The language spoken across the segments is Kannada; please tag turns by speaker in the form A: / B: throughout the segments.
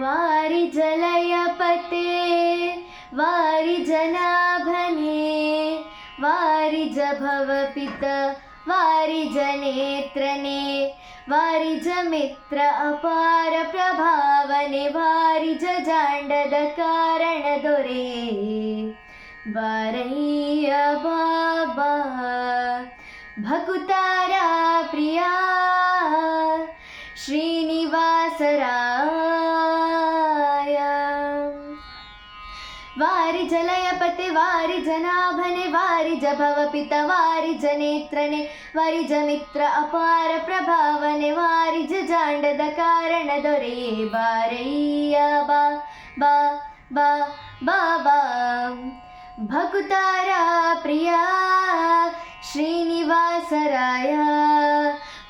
A: वारिजलयपते वारिजनाभने वारिजभवपित वारिजनेत्रने वारिजमित्र अपार प्रभावने वारिजजाण्डद कारण दोरे। बाबा भकुतारा प्रिया वारिजलयपते वारिजनाभने वारिजभवपितवारिजनेत्रणे वारिजमित्र अपार प्रभावने वारिजजाण्डद कारणदोरे बारैया, बा बा बा बा बा। भकुतारा प्रिया, श्रीनिवासराय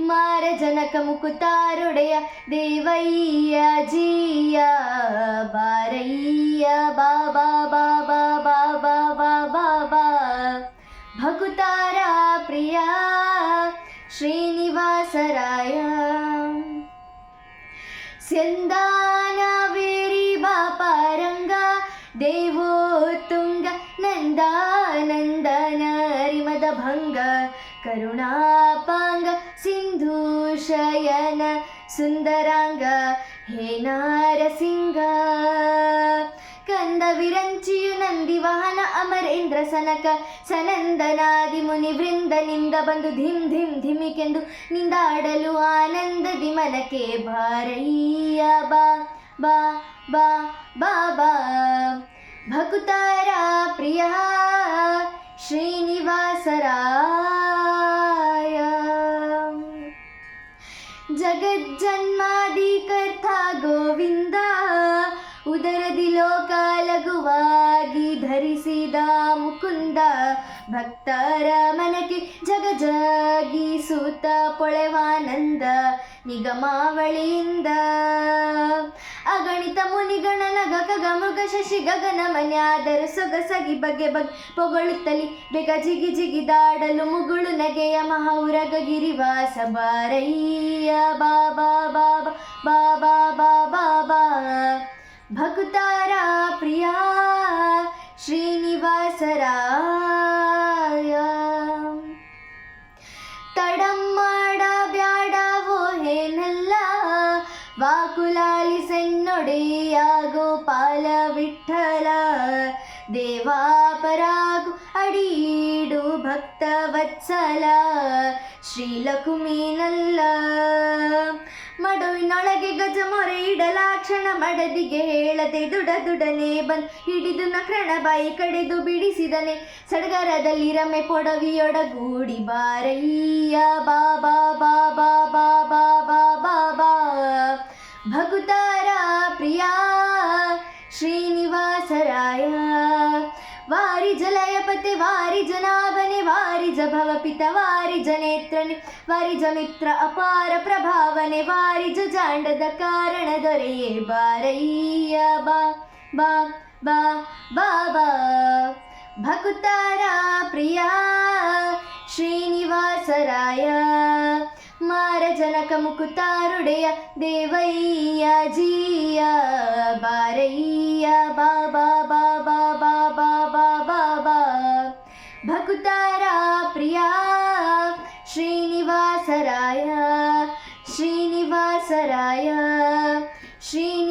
A: मारजनकमुकुतारुडय देवैया, जीया, बारैया। ശ്രീനിവാസരായ സെന്താനവേരി ബാപാരംഗ ദേവോത്തുംഗ നന്ദാനന്ദന രിമത ഭംഗ കരുണാപാംഗ സിന്ധൂഷയന സുന്ദരാംഗ ഹേ നാരസിംഗ കന്ദ വിരഞ്ചിയ ನಂದಿ ವಾಹನ ಅಮರೇಂದ್ರ ಸನಕ, ಸನಂದನಾದಿ ಮುನಿ ವೃಂದನಿಂದ ಬಂದು ಧಿಮ್ ಧಿಮ್ ಧಿಮಿಕೆಂದು ನಿಂದಾಡಲು ಆನಂದದಿ ದಿಮನಕೆ ಭಾರಯ್ಯ ಬಾ ಬಾ ಬಾ ಬಾ ಬಾ. ಭಕುತಾರ ಪ್ರಿಯ ಶ್ರೀನಿವಾಸರಾಯ. ಜಗಜ್ಜನ್ಮಾದಿ ಕರ್ತ ಗೋವಿಂದ, ಉದರದಿ ಲೋಕ ಮುಕುಂದ ಭಕ್ತರ ಮನಕ್ಕೆ ಜಗ ಜಗಿಸುತ್ತ ಪೊಳೆವಾನಂದ ನಿಗಮಾವಳಿಯಿಂದ. ಅಗಣಿತ ಮುನಿಗಣ ನಗ ಕಗ ಮೃಗ ಶಶಿ ಗಗನ ಮನ್ಯಾದರು ಸೊಗಸಗಿ ಬಗೆ ಬಗ್ ಪೊಗಳುತ್ತಲಿ. ಬೇಗ ಜಿಗಿ ಜಿಗಿದಾಡಲು ಮುಗುಳು ನಗೆಯ ಮಹೌರಗ ಗಿರಿವಾಸ ಬಾರಯ್ಯ. ಬಾಬಾ ಬಾಬಾ ಬಾಬಾ ಬಾಬಾ ಭಕುತಾರ ಪ್ರಿಯ ಶ್ರೀನಿವಾಸರಾಯ ತಡಂ ಮಾಡ ಬ್ಯಾಡವೋ ಹೇನಲ್ಲ. ವಾಕುಲಾಲಿ ಸೆನ್ನೊಡೆಯ ಗೋಪಾಲ ವಿಠಲ. ದೇವಾಪರಾಗು ಅಡೀಡು ಭಕ್ತ ವತ್ಸಲ. ಶ್ರೀಲಕುಮೀನಲ್ಲ. ಮಡುವಿನೊಳಗೆ ಮೊರೆ ಮಡದಿಗೆ ಹೇಳದೆ ದುಡ ದುಡನೆ ಬಂದು ಹಿಡಿದು ನಕ್ರಣ ಬಾಯಿ ಕಡೆದು ಬಿಡಿಸಿದನೆ. ಸಡಗರದಲ್ಲಿ ರಮೆ ಪೊಡವಿಯೊಡಗೂಡಿ ಬಾರಯ್ಯ ಬಾ ಬಾ ಬಾ ಬಾ ಬಾ ವಾರಿ ಲಯಪತೆ ವಾರಿಜ ಜನಾಭನೆ ವಾರಿಜ ಭವಪಿತ ವಾರಿಜ ನೇತ್ರನೆ ವಾರಿಜ ಮಿತ್ರ ಅಪಾರ ಪ್ರಭಾವನೆ ವಾರಿಜ ಜಾಂಡದ ಕಾರಣ ದೊರೆಯೇ ಬಾರಯ್ಯ, ಬಾ ಬಾ ಬಾ ಬಾ ಭಕುತಾರ ಪ್ರಿಯ ಶ್ರೀನಿವಾಸರಾಯ ಮಾರ ಜನಕ ಮುಕುತಾರುಡೆಯ ದೇವಯ್ಯ, ಜೀಯ ಬಾರಯ್ಯ ಬಾಬಾ भक्तारा प्रिया श्रीनिवासराय श्रीनिवासराय श्रीनि